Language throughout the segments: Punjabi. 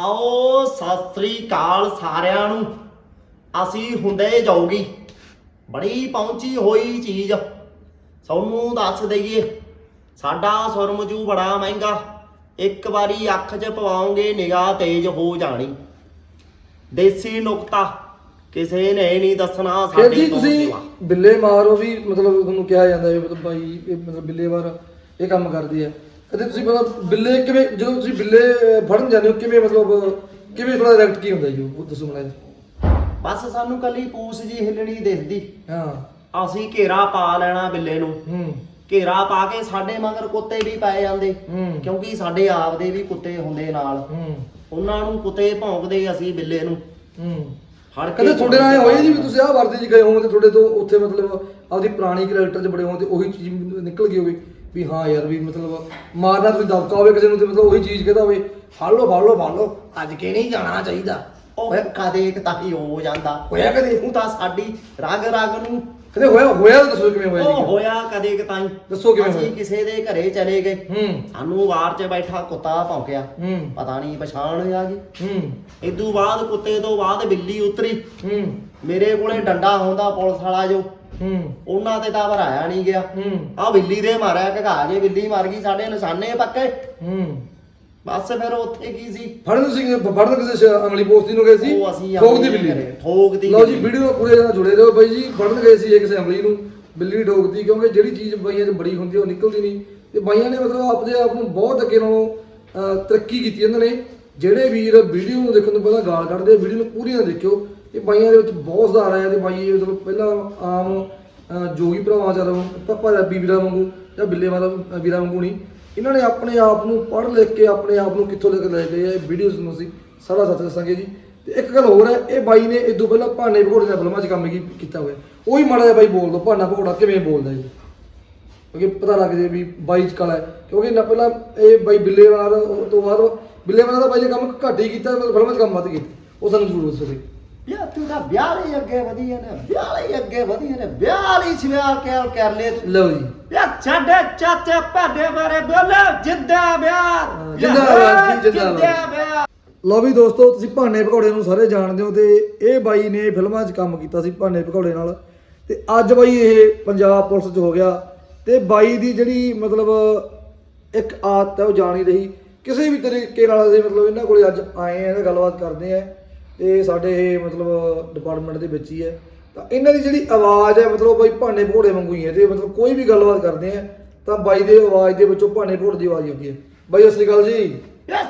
ਆਓ ਸਤਿ ਸ੍ਰੀ ਅਕਾਲ ਸਾਰਿਆਂ ਨੂੰ। ਅਸੀਂ ਹੁੰਦੇ ਜਾਊਗੀ। ਬੜੀ ਪਹੁੰਚੀ ਹੋਈ ਚੀਜ਼। ਸਾਨੂੰ ਦੱਸ ਦਈਏ ਸਾਡਾ ਸੁਰਮਜੂ ਬੜਾ ਮਹਿੰਗਾ। ਇੱਕ ਵਾਰੀ ਅੱਖ 'ਚ ਪਵਾਉਂਗੇ ਨਿਗਾਹ ਤੇਜ਼ ਹੋ ਜਾਣੀ। ਦੇਸੀ ਨੁਕਤਾ ਕਿਸੇ ਨੇ ਨਹੀਂ ਦੱਸਣਾ ਫਿਰ ਸਾਡੇ ਜੀ ਤੋਂ ਤੁਸੀਂ ਸਿਵਾ। ਬਿੱਲੇ ਮਾਰੋ ਵੀ ਮਤਲਬ ਤੁਹਾਨੂੰ ਕਿਹਾ ਜਾਂਦਾ ਹੈ ਮਤਲਬ ਭਾਈ ਇਹ ਮਤਲਬ ਬਿੱਲੇ ਮਾਰ ਇਹ ਕੰਮ ਕਰਦੀ ਹੈ। ਕਦੇ ਤੁਸੀਂ ਮਤਲਬ ਬਿੱਲੇ ਕਿਵੇਂ ਜਦੋਂ ਤੁਸੀਂ ਬਿੱਲੇ ਫੜਨ ਜਾਂਦੇ ਹੋ ਕਿਵੇਂ ਮਤਲਬ ਕਿਵੇਂ ਥੋੜਾ ਰਿਐਕਟ ਕੀ ਹੁੰਦਾ ਜੀ ਉਹ ਦੱਸੋ ਮੈਨੂੰ ਬਸ ਸਾਨੂੰ ਕੱਲੀ ਪੂਛ ਜੀ ਹਿੱਲਣੀ ਦਿਖਦੀ ਹਾਂ। ਅਸੀਂ ਘੇਰਾ ਪਾ ਲੈਣਾ ਬਿੱਲੇ ਨੂੰ। ਹੂੰ। ਘੇਰਾ ਪਾ ਕੇ ਸਾਡੇ ਮਗਰ ਕੁੱਤੇ ਵੀ ਪਾਏ ਜਾਂਦੇ। ਹੂੰ। ਕਿਉਂਕਿ ਸਾਡੇ ਆਪ ਦੇ ਵੀ ਕੁੱਤੇ ਹੁੰਦੇ ਨਾਲ। ਹੂੰ। ਉਹਨਾਂ ਨੂੰ ਕੁੱਤੇ ਭੌਂਕਦੇ ਅਸੀਂ ਬਿੱਲੇ ਨੂੰ। ਹੂੰ। ਕੇ ਕਦੇ ਤੁਹਾਡੇ ਨਾਲ ਇਹ ਹੋਇਆ ਜੀ ਵੀ ਤੁਸੀਂ ਆਹ ਵਰਦੇ 'ਚ ਗਏ ਹੋਵੋ ਤੇ ਤੁਹਾਡੇ ਤੋਂ ਉੱਥੇ ਮਤਲਬ ਆਪਦੀ ਪੁਰਾਣੀ ਕੈਰੈਕਟਰ 'ਚ ਬੜੇ ਹੋਵੋ ਤੇ ਉਹੀ ਚੀਜ਼ ਨਿਕਲ ਗਈ ਹੋਵੇ? ਵੀ ਹਾਂ ਯਾਰ ਵੀ ਮਤਲਬ ਮਾਰਨਾ ਤੁਸੀਂ ਦਬਕਾ ਹੋਵੇ ਕਿਸੇ ਨੂੰ ਤੇ ਮਤਲਬ ਉਹੀ ਚੀਜ਼ ਕਹਿੰਦਾ ਹੋਵੇ ਫੜ ਲਓ ਫੜ ਲਓ ਫੜ ਲਓ ਅੱਜ ਕੇ ਨਹੀਂ ਜਾਣਾ ਚਾਹੀਦਾ? ਉਹ ਕਦੇ ਇੱਕ ਤਾਂ ਹੀ ਹੋ ਜਾਂਦਾ। ਹੋਇਆ ਕਦੇ? ਉਹ ਤਾਂ ਸਾਡੀ ਰਗ ਰਗ ਨੂੰ ਕਦੇ ਹੋਇਆ? ਹੋਇਆ ਤਾਂ ਦੱਸੋ ਕਿਵੇਂ ਹੋਇਆ ਉਹ ਜੀ। ਹੋਇਆ ਕਦੇ ਕਿ ਤਾਂ ਹੀ। ਦੱਸੋ ਕਿਵੇਂ ਅਸੀਂ ਹੋਇਆ? ਕਿਸੇ ਦੇ ਘਰੇ ਚਲੇ ਗਏ। ਹੂੰ। ਸਾਨੂੰ ਵਾਰ 'ਚ ਬੈਠਾ ਕੁੱਤਾ ਭੌਂਕਿਆ। ਹੂੰ। ਪਤਾ ਨਹੀਂ ਪਛਾਣ ਆ ਗਈ ਹੂੰ। ਇਦੋਂ ਬਾਅਦ ਕੁੱਤੇ ਤੋਂ ਬਾਅਦ ਬਿੱਲੀ ਉਤਰੀ। ਹੂੰ। ਮੇਰੇ ਕੋਲੇ ਡੰਡਾ ਹੁੰਦਾ ਪੁਲਿਸ ਵਾਲਾ ਜੋ। ਹੂੰ। ਉਹਨਾਂ ਤੇ ਤਾਂ ਭਰਾਇਆ ਨਹੀਂ ਗਿਆ। ਹੂੰ। ਆ ਬਿੱਲੀ ਦੇ ਮਾਰਿਆ ਘਗਾ ਜੇ ਬਿੱਲੀ ਮਰ ਗਈ ਸਾਡੇ ਨਿਸ਼ਾਨੇ ਪੱਕੇ। ਹੂੰ। ਬਸ ਫਿਰ ਉੱਥੇ ਕੀ ਸੀ? ਫੜਨ ਤੁਸੀਂ ਫੜਨ ਕਿਸੇ ਅਮਲੀ ਪੋਸਤੀ ਨੂੰ ਗਏ ਸੀ? ਉਹ ਅਸੀਂ ਠੋਕ ਦੀ ਬਿੱਲੀ। ਘਰੇ ਠੋਕ ਦੀ ਲਓ ਜੀ ਬਿੱਲੀ। ਵੀਡੀਓ ਪੂਰੇ ਨਾਲ ਜੁੜੇ ਰਹੋ ਬਾਈ ਜੀ। ਫੜਨ ਗਏ ਸੀ ਇੱਕ ਅਸੈਂਬਲੀ ਨੂੰ। ਬਿੱਲੀ ਠੋਕਦੀ ਕਿਉਂਕਿ ਜਿਹੜੀ ਚੀਜ਼ ਬਾਈਆਂ 'ਚ ਬੜੀ ਹੁੰਦੀ ਹੈ ਉਹ ਨਿਕਲਦੀ ਨਹੀਂ। ਤੇ ਬਾਈਆਂ ਨੇ ਮਤਲਬ ਆਪਦੇ ਆਪ ਨੂੰ ਬਹੁਤ ਅੱਗੇ ਨਾਲੋਂ ਅਹ, ਤਰੱਕੀ ਕੀਤੀ ਇਹਨਾਂ ਨੇ। ਜਿਹੜੇ ਵੀਰ ਵੀਡੀਓ ਨੂੰ ਦੇਖਣ ਤੋਂ ਪਹਿਲਾਂ ਗਾਲ ਕੱਢਦੇ ਵੀਡੀਓ ਨੂੰ ਪੂਰੀ ਨਾ ਦੇਖਿਓ। ਇਹ ਬਾਈਆਂ ਦੇ ਵਿੱਚ ਬਹੁਤ ਸੁਧਾਰ ਆਇਆ ਤੇ ਬਾਈ ਇਹ ਪਹਿਲਾਂ ਆਮ ਅਹ, ਜੋਗੀ ਭਰਾਵਾਂ ਚਾਰੋਂ ਪਾਪਾ ਰੱਬੀ ਵੀਰਾਂ ਵਾਂਗੂ ਜਾਂ ਬਿੱਲੇ ਵਾਲਾ ਵੀਰਾਂ ਵਾਂਗੂ ਨਹੀਂ ਇਹਨਾਂ ਨੇ ਆਪਣੇ ਆਪ ਨੂੰ ਪੜ੍ਹ ਲਿਖ ਕੇ ਆਪਣੇ ਆਪ ਨੂੰ ਕਿੱਥੋਂ ਲੈ ਕੇ ਲੈ ਗਏ ਆ ਇਹ ਵੀਡੀਓਜ਼ ਨੂੰ ਅਸੀਂ ਸਾਰਾ ਸੱਚ ਦੱਸਾਂਗੇ ਜੀ। ਤੇ ਇੱਕ ਗੱਲ ਹੋਰ ਹੈ ਇਹ ਬਾਈ ਨੇ ਇਦੋਂ ਪਹਿਲਾਂ ਭਾਨੇ ਭਗੌੜੇ ਦੀਆਂ ਫਿਲਮਾਂ 'ਚ ਕੰਮ ਕੀ ਕੀਤਾ ਹੋਇਆ। ਉਹੀ ਮਾੜਾ ਜਿਹਾ ਬਾਈ ਬੋਲ ਦੋ ਭਾਨਾ ਭਗੌੜਾ ਕਿਵੇਂ ਬੋਲਦਾ ਜੀ? ਕਿਉਂਕਿ ਪਤਾ ਲੱਗ ਜੇ ਵੀ ਬਾਈ ਚ ਕਲਾ ਹੈ। ਕਿਉਂਕਿ ਨਾ ਪਹਿਲਾਂ ਇਹ ਬਾਈ ਬਿੱਲੇਵਾਲ ਤੋਂ ਬਾਅਦ ਬਿੱਲੇਵਾਲ ਦਾ ਬਾਈ ਨੇ ਕੰਮ ਘੱਟ ਹੀ ਕੀਤਾ ਮਤਲਬ ਫਿਲਮਾਂ 'ਚ ਕੰਮ ਵੱਧ ਕੀਤਾ ਉਹ ਸਾਨੂੰ ਜ਼ਰੂਰ ਦੱਸੋ ਜੀ। ਤੂੰ ਵਿਆਹ ਲਈ ਅੱਗੇ ਵਧੀਆ ਨੇ ਵਿਆਹ ਲਈ ਅੱਗੇ ਵਧੀਆ ਨੇ ਵਿਆਹ ਲਈ ਸਵਿਆਰ ਕਰ ਕਰ ਲੈ ਤੂੰ। ਲਓ ਜੀ। ਯਾ ਛੱਡੇ ਚਾਚੇ ਭਾਡੇ ਬਾਰੇ ਬੋਲੇ ਜਿੱਦਾ ਵਿਆਹ। ਹਾਂ, ਜਿੰਦਾਬਾਦ ਜੀ, ਜਿੰਦਾਬਾਦ। ਵਿਆਹ। ਲਓ ਵੀ ਦੋਸਤੋ ਤੁਸੀਂ ਭਾਨੇ ਭਗੌੜੇ ਨੂੰ ਸਾਰੇ ਜਾਣਦੇ ਹੋ ਤੇ ਇਹ ਬਾਈ ਨੇ ਫਿਲਮਾਂ 'ਚ ਕੰਮ ਕੀਤਾ ਸੀ ਭਾਨੇ ਭਗੌੜੇ ਨਾਲ। ਤੇ ਅੱਜ ਬਾਈ ਇਹ ਪੰਜਾਬ ਪੁਲਿਸ 'ਚ ਹੋ ਗਿਆ। ਤੇ ਬਾਈ ਦੀ ਜਿਹੜੀ ਮਤਲਬ ਇੱਕ ਆਦਤ ਹੈ ਉਹ ਜਾਣੀ ਰਹੀ। ਕਿਸੇ ਵੀ ਤਰੀਕੇ ਨਾਲ ਅਸੀਂ ਮਤਲਬ ਇਹਨਾਂ ਕੋਲੇ ਅੱਜ ਆਏ ਆ ਤੇ ਗੱਲਬਾਤ ਕਰਦੇ ਆ ਤੇ ਸਾਡੇ ਇਹ ਮਤਲਬ ਡਿਪਾਰਟਮੈਂਟ ਦੇ ਵਿੱਚ ਹੀ ਹੈ। ਤਾਂ ਇਹਨਾਂ ਦੀ ਜਿਹੜੀ ਆਵਾਜ਼ ਹੈ ਮਤਲਬ ਬਾਈ ਭਾਨੇ ਭਗੌੜੇ ਵਾਂਗੂ ਹੀ ਹੈ ਤੇ ਮਤਲਬ ਕੋਈ ਵੀ ਗੱਲਬਾਤ ਕਰਦੇ ਆ ਤਾਂ ਬਾਈ ਦੇ ਆਵਾਜ਼ ਦੇ ਵਿੱਚੋਂ ਭਾਨੇ ਭਗੌੜੇ ਦੀ ਆਵਾਜ਼ ਆਉਂਦੀ ਹੈ। ਬਾਈ ਸਤਿ ਸ਼੍ਰੀ ਅਕਾਲ ਜੀ।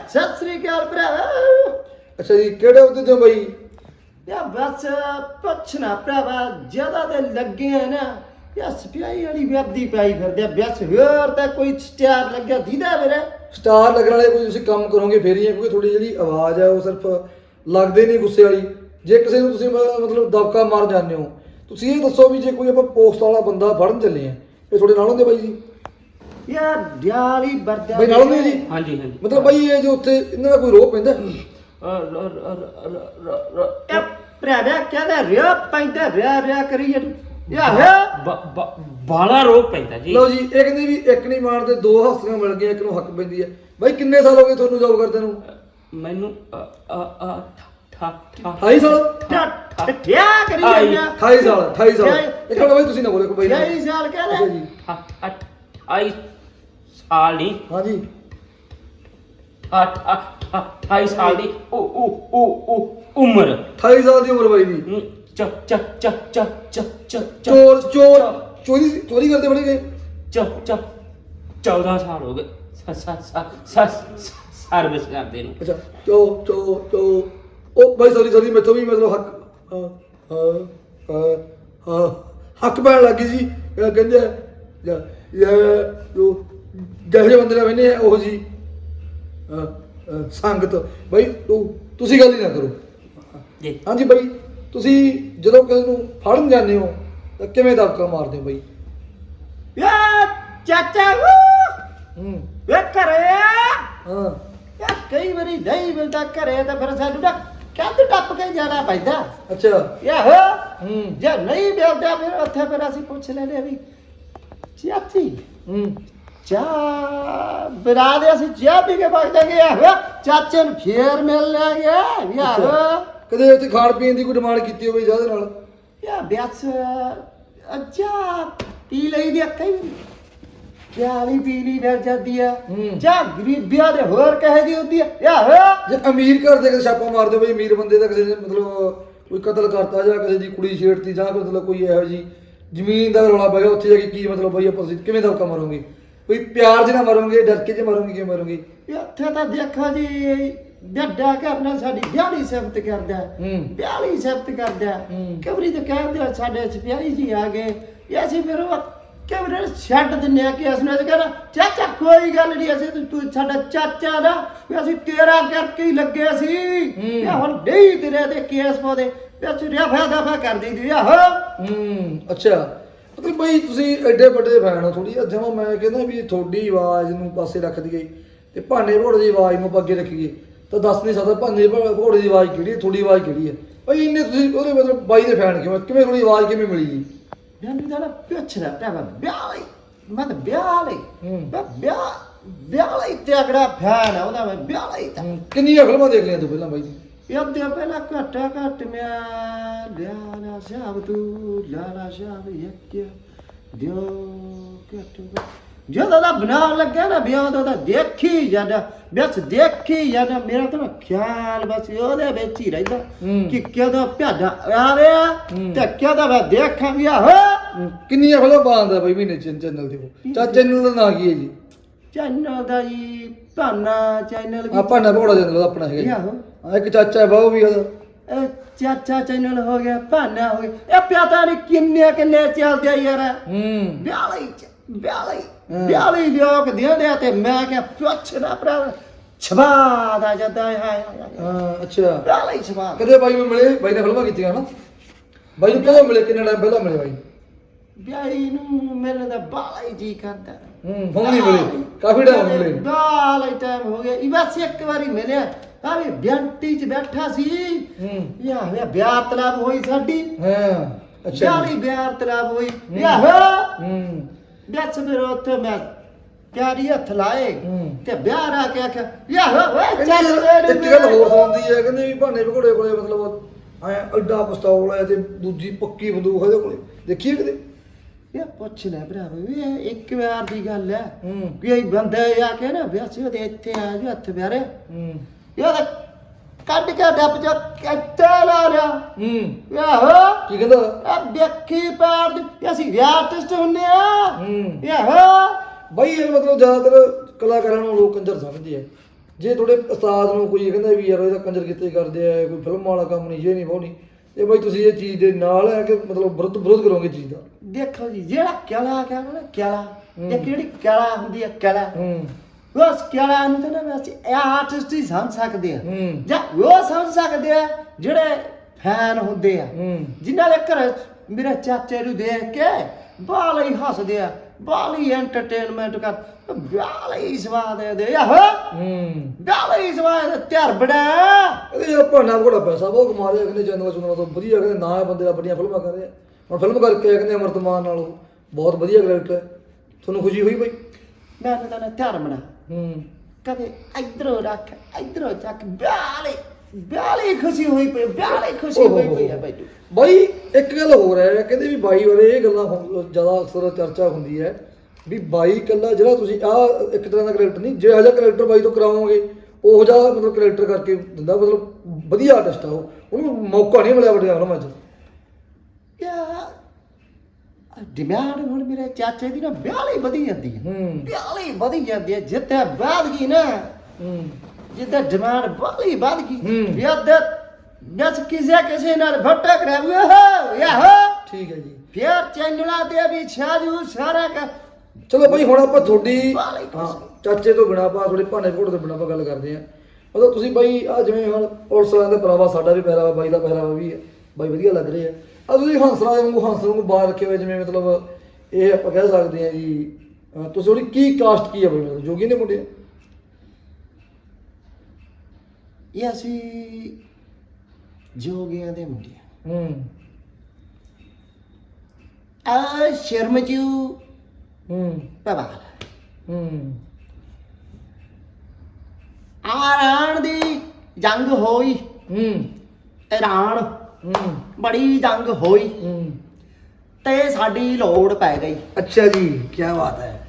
ਸਤਿ ਸ੍ਰੀ ਅਕਾਲ ਭਰਾਵਾ ਅੱਛਾ ਜੀ ਕਿਹੜੇ ਉਹਦੇ ਤੇ ਬਾਈ? ਯਾ ਬਸ ਪੁੱਛਣਾ ਭਰਾਵਾ ਜ਼ਿਆਦਾ ਤੇ ਲੱਗੇ ਆ ਨਾ ਯਾ ਸਪਿਆਈ ਵਾਲੀ ਵਰਦੀ ਪਾਈ ਫਿਰਦੇ ਆ ਬਸ ਹੋਰ ਤਾਂ ਕੋਈ ਸਟਾਰ ਲੱਗਿਆ ਦੀਦਾ ਵੀਰੇ ਸਟਾਰ ਲੱਗਣ ਵਾਲੇ ਕੋਈ ਤੁਸੀਂ ਕੰਮ ਕਰੋਗੇ ਫੇਰ ਹੀ ਹੈ ਕਿਉਂਕਿ ਤੁਹਾਡੀ ਜਿਹੜੀ ਆਵਾਜ਼ ਹੈ ਉਹ ਸਿਰਫ ਲੱਗਦੇ ਨਹੀਂ ਗੁੱਸੇ ਵਾਲੀ। ਜੇ ਕਿਸੇ ਨੂੰ ਤੁਸੀਂ ਮਤਲਬ ਦਬਕਾ ਮਾਰ ਜਾਂਦੇ ਹੋ ਤੁਸੀਂ ਇਹ ਦੱਸੋ ਵੀ ਜੇ ਕੋਈ ਆਪਾਂ ਪੋਸਟ ਵਾਲਾ ਬੰਦਾ ਫੜਨ ਚੱਲੇ ਆ ਇਹ ਤੁਹਾਡੇ ਨਾਲ ਹੁੰਦੇ ਬਾਈ ਜੀ? ਯਾ ਦਿਆਲੀ ਵਰਦਿਆ ਬਾਈ ਨਾਲ ਹੁੰਦੇ ਜੀ? ਹਾਂਜੀ ਹਾਂਜੀ। ਮਤਲਬ ਬਾਈ ਇਹ ਜੋ ਉੱਥੇ ਇਹਨਾਂ ਦਾ ਕੋਈ ਰੋਹ ਪੈਂਦਾ? ਇਹ ਭਰਾਵਾ ਕਹਿੰਦਾ ਰਿਆ ਪੈਂਦਾ ਰਿਆ ਰਿਆ ਕਰੀ ਜੂ ਯਾ ਹੈ? ਬਾਲਾ ਰੋਗ ਪੈਂਦਾ ਜੀ। ਲਓ ਜੀ ਇਹ ਕਹਿੰਦੇ ਵੀ ਇੱਕ ਨਹੀਂ ਮਾਰਦੇ ਦੋ ਹਸਤੀਆਂ ਮਿਲ ਗਈਆਂ ਇੱਕ ਨੂੰ ਹੱਕ ਪੈਂਦੀ ਹੈ। ਬਾਈ ਕਿੰਨੇ ਸਾਲ ਹੋ ਗਏ ਤੁਹਾਨੂੰ ਜੌਬ ਕਰਦੇ ਨੂੰ? ਮੈਨੂੰ ਅ, ਅ, ਅ, ਠਾ ਠਾ 28 ਸਾਲ। ਠਿਆ ਕਰੀ ਆਈ। ਜਾਂਦਾ 28 ਸਾਲ 28 ਸਾਲ। ਮਿੰਟ ਬਾਈ ਤੁਸੀਂ ਨਾ ਬੋਲੇ ਕੋਈ ਬਾਈ ਨਾਲ। 28 ਸਾਲ ਅੱਛਾ ਕਹਿੰਦਾ ਜੀ। ਠਾ ਠਾ ਠਾਈ ਸਾਲ ਨਹੀਂ ਹਾਂਜੀ। ਠਾ ਠਾ ਠਾਈ ਸਾਲ ਦੀ। ਉਹ ਉਹ ਉਹ ਉਹ ਉਮਰ। 28 ਸਾਲ ਦੀ ਉਮਰ ਬਾਈ ਦੀ। ਚ ਚ ਚ ਚ ਚ ਚ ਚ। ਚੋਰ ਚੋਰ। ਚੋਰੀ ਚੋਰੀ ਕਰਦੇ ਬਣੇ ਗਏ। ਚ ਚ। 14 ਸਾਲ ਹੋ ਗਏ। ਸ ਸ ਸ ਸ ਸਰਵਿਸ ਕਰਦੇ ਨੂੰ। ਅੱਛਾ ਚੋ ਚੋ ਚੋ। ਉਹ ਬਾਈ ਸੌਰੀ ਸੌਰੀ ਮੈਥੋਂ ਵੀ ਮਤਲਬ ਹੱਕ ਹਾਂ ਹਾਂ ਹਾਂ ਹਾਂ ਹੱਕ ਪੈਣ ਲੱਗੀ ਜੀ। ਇਹ ਕਹਿੰਦੇ ਆ, ਜਾਂ ਇਹ ਜੋ ਜਿਹੇ ਬੰਦੇ ਨਾਲ ਬੈਨੇ ਉਹ ਜੀ ਅਹ, ਅਹ, ਸੰਗਤ। ਬਾਈ ਤੂੰ ਤੁਸੀਂ ਗੱਲ ਹੀ ਨਾ ਕਰੋ। ਜੀ। ਹਾਂਜੀ ਬਾਈ ਤੁਸੀਂ ਜਦੋਂ ਕਿਸੇ ਨੂੰ ਫੜਨ ਜਾਂਦੇ ਹੋ ਤਾਂ ਕਿਵੇਂ ਦਬਕਾ ਮਾਰਦੇ ਹੋ ਬਾਈ? ਯਾ ਚਾਚਾ ਵੂ, ਹੂੰ। ਵੇ ਕਰੇ ਹਾਂ। ਯਾ ਕਈ ਵਾਰੀ ਨਹੀਂ ਮਿਲਦਾ ਘਰੇ ਤਾਂ ਫਿਰ ਸਾਨੂੰ ਤਾਂ ਕੰਧ ਟੱਪ ਕੇ ਜਾਣਾ ਪੈਂਦਾ। ਅੱਛਾ। ਯਾ ਹੋ। ਹੂੰ ਜੇ ਨਹੀਂ ਮਿਲਦਾ ਫਿਰ ਉੱਥੇ ਫਿਰ ਅਸੀਂ ਪੁੱਛ ਲੈਂਦੇ ਆ ਵੀ ਚਾਚੀ ਹੂੰ। ਚਾਹ ਬਰਾ ਦੇ ਅਸੀਂ ਚਾਹ ਪੀ ਕੇ ਵਗ ਜਾਗੇ ਆ ਚਾਚੇ ਨੂੰ ਫੇਰ ਮਿਲ ਲਾਂਗੇ ਯਾ ਕਦੇ ਉੱਥੇ ਖਾਣ ਪੀਣ ਦੀ ਕੋਈ ਡਿਮਾਂਡ ਕੀਤੀ ਹੋਵੇ ਜਿਹਦੇ ਨਾਲ? ਯਾ ਬਿਆਸ ਅੱਛਾ ਪੀ ਲਈ ਦੀ ਅੱਖਾਂ ਹੀ। ਚਾਹ ਵੀ ਪੀ ਲਈ ਫਿਰ ਜਾਂਦੀ ਆ। ਹੂੰ। ਚਾਹ ਗਰੀਬੀਆਂ ਦੇ ਹੋਰ ਕਹੇ ਦੀ ਹੁੰਦੀ ਆ। ਯਾ ਜੇ ਅਮੀਰ ਘਰ ਦੇ ਕਿਸੇ ਛਾਪਾ ਮਾਰਦੇ ਬਈ ਅਮੀਰ ਬੰਦੇ ਦਾ ਕਿਸੇ ਨੇ ਮਤਲਬ ਕੋਈ ਕਤਲ ਕਰਤਾ ਜਾਂ ਕਿਸੇ ਦੀ ਕੁੜੀ ਛੇੜਤੀ ਜਾਂ ਕੋਈ ਮਤਲਬ ਕੋਈ ਇਹੋ ਜੀ ਜ਼ਮੀਨ ਦਾ ਰੌਲਾ ਪੈ ਗਿਆ ਉੱਥੇ ਜਾ ਕੇ ਕੀ ਮਤਲਬ ਬਈ ਆਪਾਂ ਤੁਸੀਂ ਕਿਵੇਂ ਦਬਕਾ ਮਾਰੋਗੇ? ਕੋਈ ਪਿਆਰ ਜਿਹਾ ਮਾਰੋਗੇ ਡਰ ਕੇ ਜੇ ਮਾਰੋਗੇ ਕਿਵੇਂ ਮਾਰੋਗੇ? ਇੱਥੇ ਤਾਂ ਦੇਖੋ ਜੀ ਡੱਡਾ ਕਰਨਾ ਸਾਡੀ ਵਿਆਹਲੀ ਸਿਫਤ ਕਰਦਾ ਹੂੰ। ਵਿਆਹਲੀ ਸਿਫਤ ਕਰਦਾ ਹੂੰ। ਕਬਰੀ ਤੇ ਕਹਿੰਦੇ ਆ, ਸਾਡੇ ਸਿਪਾਹੀ ਜੀ ਆ ਗਏ। ਇਹ ਅਸੀਂ ਫਿਰ ਉਹ ਕਬਰੇ ਛੱਡ ਦਿੰਨੇ ਆ ਕਿ ਅਸੀਂ ਨੇ ਕਹਿੰਦਾ ਚਾਚਾ ਕੋਈ ਗੱਲ ਨਹੀਂ ਅਸੀਂ ਤੂੰ- ਤੂੰ ਸਾਡਾ ਚਾਚਾ ਨਾ ਵੀ ਅਸੀਂ ਤੇਰਾ ਕਰਕੇ ਹੀ ਲੱਗੇ ਸੀ। ਇਹ ਹੁਣ ਨਹੀਂ ਤੇਰੇ ਤੇ ਕੇਸ ਪਾਦੇ ਵੀ ਅਸੀਂ ਰਫਾ ਦਫਾ ਕਰ ਦਿੱਤੀ ਆ ਹੋ ਹੂੰ ਅੱਛਾ। ਮਤਲਬ ਬਈ ਤੁਸੀਂ ਐਡੇ ਵੱਡੇ ਫੈਨ ਹੋ ਥੋੜੀ ਜਮਾ ਮੈਂ ਕਹਿੰਦਾ ਵੀ ਤੁਹਾਡੀ ਆਵਾਜ਼ ਨੂੰ ਪਾਸੇ ਰੱਖ ਦਈਏ ਤੇ ਭਾਂਡੇ ਭੋੜੇ ਦੀ ਆਵਾਜ਼ ਨੂੰ ਆਪਾਂ ਅੱਗੇ ਰੱਖੀਏ। ਤਾਂ ਦੱਸ ਨਹੀਂ ਸਕਦਾ ਭਾਂਡੇ ਭੋ- ਭੋੜੇ ਦੀ ਆਵਾਜ਼ ਕਿਹੜੀ ਹੈ ਤੁਹਾਡੀ ਆਵਾਜ਼ ਕਿਹੜੀ ਹੈ? ਬਈ ਇੰਨੇ ਤੁਸੀਂ ਉਹਦੇ ਮਤਲਬ ਬਾਈ ਦੇ ਫੈਨ ਕਿਵੇਂ ਕਿਵੇਂ ਤੁਹਾਡੀ ਆਵਾਜ਼ ਕਿਵੇਂ ਮਿਲੀ ਜੀ? ਮੈਨੂੰ ਤਾਂ ਨਾ ਪੁੱਛਣਾ ਪਿਆ ਵਾ ਵਿਆਹਲੀ ਮੈਂ ਤਾਂ ਵਿਆਹਲੀ ਹੂੰ। ਮੈਂ ਵਿਆਹ ਵਿਆਹਲੀ ਤੇ ਅਗੜਾ ਫੈਨ ਆ ਉਹਦਾ ਮੈਂ ਵਿਆਹਲੀ ਤਾਂ ਹੂੰ, ਕਿੰਨੀਆਂ ਫਿਲਮਾਂ ਦੇਖ ਲਈਆਂ ਤੂੰ ਪਹਿਲਾਂ ਬਾਈ ਜੀ ਯਾਦੇ ਪਹਿਲਾਂ ਘਟਾ ਘਟ ਮਿਆ ਲਿਆਲਾ ਸ਼ਾਬ ਤੂੰ ਲਾਲਾ ਸ਼ਾਬ ਇੱਕ ਦਿਓ ਘਟ ਜਦੋਂ ਦਾ ਬਣਾਉਣ ਲੱਗਾ ਨਾ ਵਿਆਹ ਦਾ ਤਾਂ ਦੇਖੀ ਜਾਂਦਾ ਬਸ ਦੇਖੀ ਜਾਂਦਾ। ਮੇਰਾ ਤਾਂ ਨਾ ਖਿਆਲ ਬਸ ਉਹਦੇ ਵਿੱਚ ਹੀ ਰਹਿੰਦਾ। ਕਿ ਕਦੋਂ ਭਿਆਦਾ ਆਵੇਆ ਹੂੰ। ਤੇ ਕਦੋਂ ਮੈਂ ਦੇਖਾਂ ਵੀ ਆਹ। ਕਿੰਨੀਆਂ ਫਿਲਮਾਂ ਪਾਉਂਦਾ ਬਾਈ ਮਹੀਨੇ ਚ ਚੈਨਲ ਤੇ ਉਹ। ਚਾ ਚੈਨਲ ਦਾ ਨਾਂ ਕੀ ਹੈ ਜੀ? ਚੈਨਲ ਦਾ ਜੀ ਭਾਨਾ ਚੈਨਲ ਵੀ ਆਪਾਂ ਨਾ ਭੋੜਾ ਚੈਨਲ ਆਪਣਾ ਹੈਗਾ ਆਹੋ। ਇੱਕ ਚਾਚਾ ਬਾਹੂ ਵੀ ਉਹਦਾ। ਚਾਚਾ ਚੈਨਲ ਹੋ ਗਿਆ ਭਾਨਾ ਹੋ ਗਿਆ। ਇਹ ਪਤਾ ਨਹੀਂ ਕਿੰਨੇ ਕਿੰਨੇ ਚੱਲਦੇ ਯਾਰ। ਹੂੰ। ਬਿਆਲੀ ਚ। ਬਿਆਲੀ। ਬਿਆਲੀ ਲੋਕ ਦਿੰਦੇ ਆ ਤੇ ਮੈਂ ਕਿਹਾ ਪੁੱਛਣਾ ਭਰਾ ਛਬਾ ਦਾ ਜਦਾ ਹੈ ਹਾਂ ਅੱਛਾ। ਬਿਆਲੀ ਛਬਾ ਕਦੇ ਬਾਈ ਨੂੰ ਮਿਲੇ? ਬਾਈ ਨੇ ਫਿਲਮਾਂ ਕੀਤੀਆਂ ਨਾ ਬਾਈ ਨੂੰ ਕਦੋਂ ਮਿਲੇ? ਕਿੰਨਾ ਟਾਈਮ ਪਹਿਲਾਂ ਮਿਲੇ ਬਾਈ? ਬਿਆਲੀ ਨੂੰ ਮੇਰੇ ਦਾ ਬਾਲਾ ਹੀ ਜੀ ਕਰਦਾ। ਹੂੰ ਹੁਣ ਨਹੀਂ ਮਿਲੇ। ਕਾਫੀ ਟਾਈਮ ਹੋ ਮਿਲੇ ਬਾਲਾ ਹੀ ਟਾਈਮ ਹੋ ਗਿਆ। ਇਹ ਬਸ ਇੱਕ ਵਾਰੀ ਮਿਲਿਆ। ਆ ਵੀ ਬਿਆੰਟੀ ਚ ਬੈਠਾ ਸੀ। ਹੂੰ। ਯਾ ਵੇ ਬਿਆਰ ਤਲਾਬ ਹੋਈ ਸਾਡੀ। ਹਾਂ ਅੱਛਾ। ਬਿਆਲੀ ਤਲਾਬ ਹੋਈ। ਹੂੰ। ਯਾ ਹੂੰ। ਬਸ ਫਿਰ ਉੱਥੇ ਮੈਂ ਪਿਆਰੀ ਹੱਥ ਲਾਏ ਹੂੰ। ਤੇ ਬਿਆਰ ਆ ਕੇ ਆਖਿਆ ਯਾ ਓਏ ਚੱਲ ਤੇਰੇ ਇੱਕ ਗੱਲ ਮੇਰੇ ਹੋਰ ਸੁਣਦੀ ਹੈ ਕਹਿੰਦੇ ਵੀ ਭਾਨੇ ਭਗੋੜੇ ਕੋਲੇ ਮਤਲਬ ਐ ਐਡਾ ਪਿਸਤੌਲ ਹੈ ਤੇ ਦੂਜੀ ਪੱਕੀ ਬੰਦੂਕ ਹੈ ਉਹਦੇ ਕੋਲੇ। ਦੇਖੀਏ ਕਿਤੇ? ਇਹ ਪੁੱਛ ਲੈ ਭਰਾ ਵੀ ਇਹ ਇੱਕ ਵਾਰ ਦੀ ਗੱਲ ਹੈ ਹੂੰ। ਕੋਈ ਬੰਦੇ ਆ ਕੇ ਨਾ ਵਿਆਹ ਉਹਦੇ ਇੱਥੇ ਆ ਜੀ ਹੱਥ ਪਿਆਰੇ। ਹੂੰ। ਇਹ ਤਾਂ ਕੱਢ ਕੇ ਡੱਬ ਜਾ ਕਿੱਥੇ ਲਾ ਲਿਆ। ਹੂੰ। ਆਹੋ। ਕੀ ਕਹਿੰਦਾ? ਆ ਦੇਖੀ ਪੈਰ ਦੀ ਇਹ ਅਸੀਂ ਆਰਟਿਸਟ ਹੁੰਦੇ ਆ। ਹੂੰ। ਆਹੋ। ਬਾਈ ਇਹ ਮਤਲਬ ਜ਼ਿਆਦਾਤਰ ਕਲਾਕਾਰਾਂ ਨੂੰ ਲੋਕ ਕੰਜਰ ਸਮਝਦੇ ਆ। ਜੇ ਤੁਹਾਡੇ ਉਸਤਾਦ ਨੂੰ ਕੋਈ ਕਹਿੰਦਾ ਵੀ ਯਾਰ ਇਹਦਾ ਕੰਜਰ ਕਿਤੇ ਕਰਦੇ ਆ ਕੋਈ ਫਿਲਮ ਵਾਲਾ ਕੰਮ ਨਹੀਂ ਇਹ ਨਹੀਂ ਉਹ ਨਹੀਂ ਇਹ ਬਾਈ ਤੁਸੀਂ ਇਹ ਚੀਜ਼ ਦੇ ਨਾਲ ਹੈ ਕਿ ਮਤਲਬ ਵਿਰੋਧ ਵਿਰੋਧ ਕਰੋਗੇ ਚੀਜ਼ ਦਾ? ਦੇਖੋ ਜੀ ਜਿਹੜਾ ਕਲਾ ਕਹਿੰਦਾ ਨਾ ਕਲਾ। ਇਹ ਕਿਹੜੀ ਕਲਾ ਹੁੰਦੀ ਹੈ ਕਲਾ ਹੂੰ। ਉਸ ਕਲਾ ਨੂੰ ਤਾਂ ਨਾ ਅਸੀਂ ਇਹ ਆਰਟਿਸਟ ਹੀ ਸਮਝ ਸਕਦੇ ਆ ਹੂੰ ਜਾਂ ਉਹ ਸਮਝ ਸਕਦੇ ਆ ਜਿਹੜੇ ਫੈਨ ਹੁੰਦੇ ਆ ਹੂੰ ਜਿਨ੍ਹਾਂ ਦੇ ਘਰ ਮੇਰੇ ਚਾਚੇ ਨੂੰ ਦੇਖ ਕੇ ਬਾਲ ਹੀ ਹੱਸਦੇ ਆ ਬਾਲ ਹੀ ਐਂਟਰਟੇਨਮੈਂਟ ਕਰ ਬਾਲ ਹੀ ਸਵਾਦ ਦੇ ਆਹੋ ਹੂੰ ਬਾਲ ਹੀ ਸਵਾਦ ਤਿਆਰ ਬੜਾ ਯਾਰ ਭਾਨਾ ਕੋਲ ਪੈਸਾ ਬਹੁਤ ਕਮਾ ਰਿਹਾ ਕਹਿੰਦੇ ਚੈਨਲ ਸੁਣਨ ਤੋਂ ਵਧੀਆ ਕਹਿੰਦੇ ਨਾ ਇਹ ਬੰਦੇ ਦਾ ਬੜੀਆਂ ਫਿਲਮਾਂ ਕਰ ਰਿਹਾ ਹੁਣ ਫਿਲਮ ਕਰਕੇ ਕਹਿੰਦੇ ਅਮਰਤਮਾਨ ਨਾਲ ਉਹ ਬਹੁਤ ਵਧੀਆ ਕਰੈਕਟਰ ਹੈ ਤੁਹਾਨੂੰ ਖੁਸ਼ੀ ਹੋਈ ਬਾਈ ਮੈਂ ਤਾਂ ਨਾ ਤਿਆਰ ਬਣਾ ਹੂੰ। ਕਦੇ ਇਧਰੋਂ ਰੱਖ ਇਧਰੋਂ ਚੱਕ ਬਿਆਲੀ ਬਿਆਲੀ ਖੁਸ਼ੀ ਹੋਈ ਪਈ ਬਿਆਲੀ ਖੁਸ਼ੀ ਹੋਈ ਪਈ ਆ ਬੈਠੂ। ਬਾਈ ਇੱਕ ਗੱਲ ਹੋਰ ਹੈ ਕਹਿੰਦੇ ਵੀ ਬਾਈ ਬਾਰੇ ਇਹ ਗੱਲਾਂ ਜ਼ਿਆਦਾ ਅਕਸਰ ਚਰਚਾ ਹੁੰਦੀ ਹੈ ਵੀ ਬਾਈ ਕੱਲਾ ਜਿਹੜਾ ਤੁਸੀਂ ਆ ਇੱਕ ਤਰ੍ਹਾਂ ਦਾ ਕਰੈਕਟਰ ਨਹੀਂ ਜਿਹੜਾ ਜਿਹਾ ਕਰੈਕਟਰ ਬਾਈ ਤੋਂ ਕਰਾਓਗੇ ਉਹ ਜਿਹਾ ਮਤਲਬ ਕਰੈਕਟਰ ਕਰਕੇ ਦਿੰਦਾ ਮਤਲਬ ਵਧੀਆ ਆਰਟਿਸਟ ਆ ਉਹ। ਉਹਨੂੰ ਮੌਕਾ ਨਹੀਂ ਮਿਲਿਆ ਵੱਡੀਆਂ ਫਿਲਮਾਂ 'ਚ ਯਾ ਡਿਮਾਂਡ ਹੁਣ ਮੇਰੇ ਚਾਚੇ ਦੀ ਨਾ ਬਿਆਲੀ ਵਧੀ ਜਾਂਦੀ ਹੈ। ਹੂੰ। ਬਿਆਲੀ ਵਧੀ ਜਾਂਦੀ ਹੈ ਜਿੱਥੇ ਵੱਧ ਗਈ ਨਾ ਹੂੰ। ਜਿੱਦਾਂ ਡਿਮਾਂਡ ਬਾਲੀ ਵੱਧ ਗਈ ਹੂੰ। ਜਸ ਕਿਸੇ ਕਿਸੇ ਨਾਲ ਭਟਕ ਰਿਹਾ ਉਹ ਯਾਹ ਠੀਕ ਹੈ ਜੀ। ਫਿਰ ਚੈਨਲਾਂ ਤੇ ਵੀ ਛਾਜੂ ਸਾਰਾ ਕਾ ਚਲੋ ਬਾਈ ਹੁਣ ਆਪਾਂ ਤੁਹਾਡੀ ਹਾਂ ਚਾਚੇ ਤੋਂ ਬਿਨਾ ਆਪਾਂ ਤੁਹਾਡੇ ਭਾਣੇ ਭੋੜ ਤੋਂ ਬਿਨਾ ਆਪਾਂ ਗੱਲ ਕਰਦੇ ਆਂ ਮਤਲਬ ਤੁਸੀਂ ਬਾਈ ਆ ਜਿਵੇਂ ਹੁਣ ਪੁਲਿਸ ਵਾਲਿਆਂ ਦਾ ਪਹਿਰਾਵਾ ਸਾਡਾ ਵੀ ਪਹਿਰਾਵਾ ਬਾਈ ਦਾ ਪਹਿਰਾਵਾ ਵੀ ਹੈ। ਬਾਈ ਵਧੀਆ ਲੱਗ ਰਿਹਾ ਆ ਤੁਸੀਂ ਹੰਸਰਾਜ ਵਾਂਗੂ ਹੰਸ ਵਾਂਗੂ ਬਾਹਰ ਰੱਖੇ ਹੋਏ ਜਿਵੇਂ ਮਤਲਬ ਇਹ ਆਪਾਂ ਕਹਿ ਸਕਦੇ ਆ ਜੀ ਅਹ ਤੁਸੀਂ ਉਹਦੀ ਕੀ ਕਾਸਟ ਕੀ ਹੈ ਬਾਈ ਮਤਲਬ ਜੋਗੀ ਨੇ ਮੁੰਡੇ? ਆ? ਇਹ ਅਸੀਂ ਜੋਗੀਆਂ ਦੇ ਮੁੰਡੇ ਹੂੰ। ਆ ਸ਼ਰਮਜੂ ਹੂੰ। ਪਵਾਲ ਹੂੰ। ਆਰਾਣ ਦੀ ਜੰਗ ਹੋਈ। ਹੂੰ। ਇਰਾਨ ਹੂੰ। ਬੜੀ ਜੰਗ ਹੋਈ। ਹੂੰ। ਤੇ ਸਾਡੀ ਲੋੜ ਪੈ ਗਈ। ਅੱਛਾ ਜੀ ਕੀ ਬਾਤ ਹੈ।